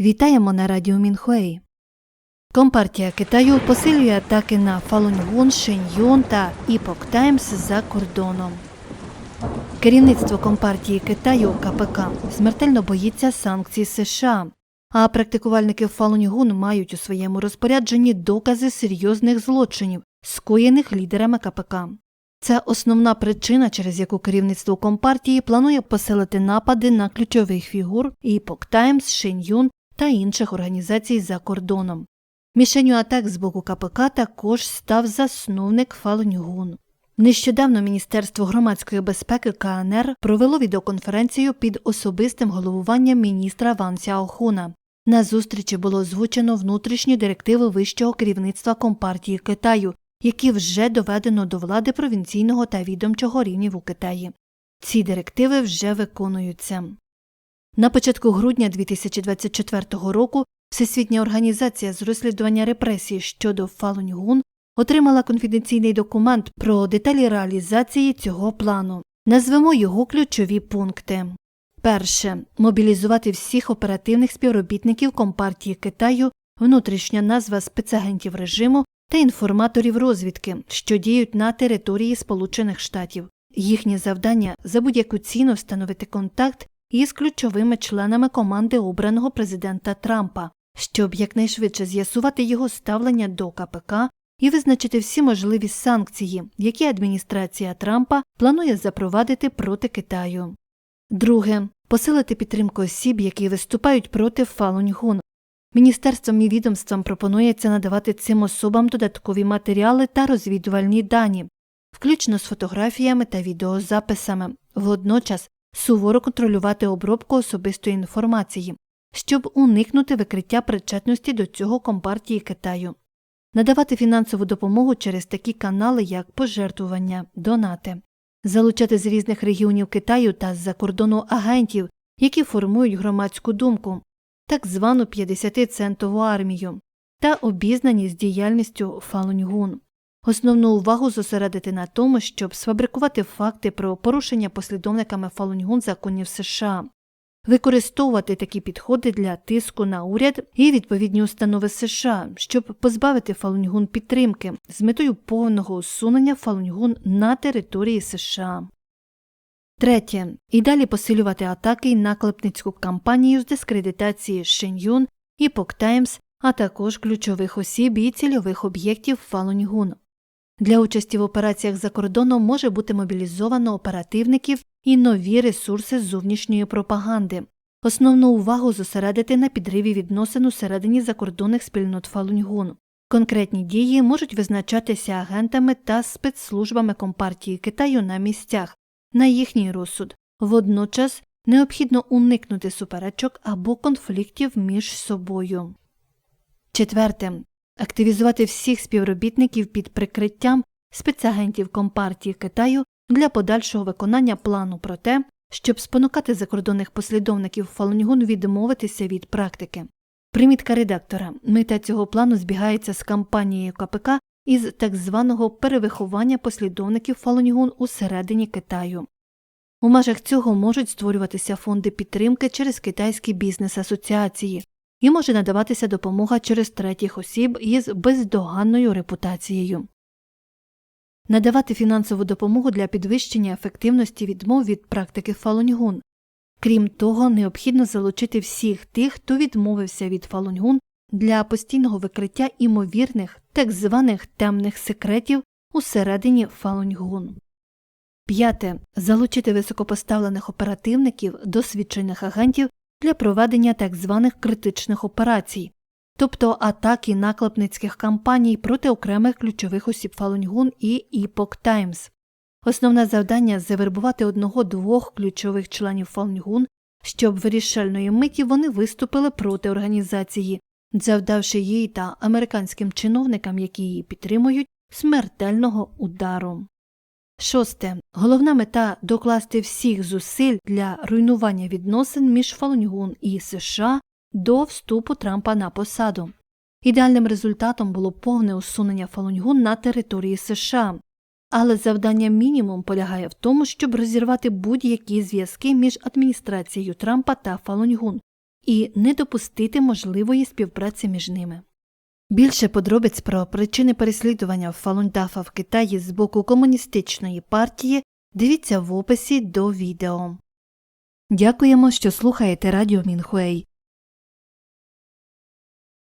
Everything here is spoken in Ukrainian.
Вітаємо на радіо Мінхуей. Компартія Китаю посилює атаки на Фалуньгун, Шеньйон та Іпок Таймс за кордоном. Керівництво Компартії Китаю КПК смертельно боїться санкцій США, а практикувальники Фалуньгун мають у своєму розпорядженні докази серйозних злочинів, скоєних лідерами КПК. Це основна причина, через яку керівництво Компартії планує посилити напади на ключових фігур Іпок Таймс, Шеньюн та інших організацій за кордоном. Мішенню атак з боку КПК також став засновник Фалуньгун. Нещодавно Міністерство громадської безпеки КНР провело відеоконференцію під особистим головуванням міністра Ван Сяохуна. На зустрічі було озвучено внутрішні директиви вищого керівництва Компартії Китаю, які вже доведено до влади провінційного та відомчого рівнів у Китаї. Ці директиви вже виконуються. На початку грудня 2024 року Всесвітня організація з розслідування репресій щодо Фалуньгун отримала конфіденційний документ про деталі реалізації цього плану. Назвемо його ключові пункти. Перше мобілізувати всіх оперативних співробітників Компартії Китаю, внутрішня назва спецагентів режиму та інформаторів розвідки, що діють на території Сполучених Штатів. Їхнє завдання за будь-яку ціну встановити контакт із ключовими членами команди обраного президента Трампа, щоб якнайшвидше з'ясувати його ставлення до КПК і визначити всі можливі санкції, які адміністрація Трампа планує запровадити проти Китаю. Друге посилити підтримку осіб, які виступають проти Фалуньгун. Міністерством і відомством пропонується надавати цим особам додаткові матеріали та розвідувальні дані, включно з фотографіями та відеозаписами, водночас суворо контролювати обробку особистої інформації, щоб уникнути викриття причетності до цього Компартії Китаю, надавати фінансову допомогу через такі канали, як пожертвування, донати, залучати з різних регіонів Китаю та з-за кордону агентів, які формують громадську думку, так звану 50-центову армію, та обізнані з діяльністю Фалуньгун. Основну увагу зосередити на тому, щоб сфабрикувати факти про порушення послідовниками Фалуньгун законів США, використовувати такі підходи для тиску на уряд і відповідні установи США, щоб позбавити Фалуньгун підтримки з метою повного усунення Фалуньгун на території США. Третє. І далі посилювати атаки на клепницьку кампанію з дискредитації Шеньюн і Пок Таймс, а також ключових осіб і цільових об'єктів Фалуньгун. Для участі в операціях за кордоном може бути мобілізовано оперативників і нові ресурси зовнішньої пропаганди. Основну увагу зосередити на підриві відносин усередині закордонних спільнот Фалуньгун. Конкретні дії можуть визначатися агентами та спецслужбами Компартії Китаю на місцях, на їхній розсуд. Водночас необхідно уникнути суперечок або конфліктів між собою. Четверте. Активізувати всіх співробітників під прикриттям спецагентів Компартії Китаю для подальшого виконання плану про те, щоб спонукати закордонних послідовників Фалуньгун відмовитися від практики. Примітка редактора мета цього плану збігається з кампанією КПК із так званого перевиховання послідовників Фалуньгун усередині Китаю. У межах цього можуть створюватися фонди підтримки через китайські бізнес-асоціації і може надаватися допомога через третіх осіб із бездоганною репутацією. Надавати фінансову допомогу для підвищення ефективності відмов від практики Фалуньгун. Крім того, необхідно залучити всіх тих, хто відмовився від Фалуньгун для постійного викриття імовірних так званих темних секретів усередині Фалуньгун. П'яте. Залучити високопоставлених оперативників, досвідчених агентів для проведення так званих критичних операцій, тобто атаки наклепницьких кампаній проти окремих ключових осіб Фалуньгун і Іпок Таймс. Основне завдання завербувати одного-двох ключових членів Фалуньгун, щоб вирішальної миті вони виступили проти організації, завдавши їй та американським чиновникам, які її підтримують, смертельного удару. Шосте. Головна мета докласти всіх зусиль для руйнування відносин між Фалуньгун і США до вступу Трампа на посаду. Ідеальним результатом було повне усунення Фалуньгун на території США, але завдання мінімум полягає в тому, щоб розірвати будь-які зв'язки між адміністрацією Трампа та Фалуньгун і не допустити можливої співпраці між ними. Більше подробиць про причини переслідування Фалундафа в Китаї з боку комуністичної партії дивіться в описі до відео. Дякуємо, що слухаєте Радіо Мінхуей.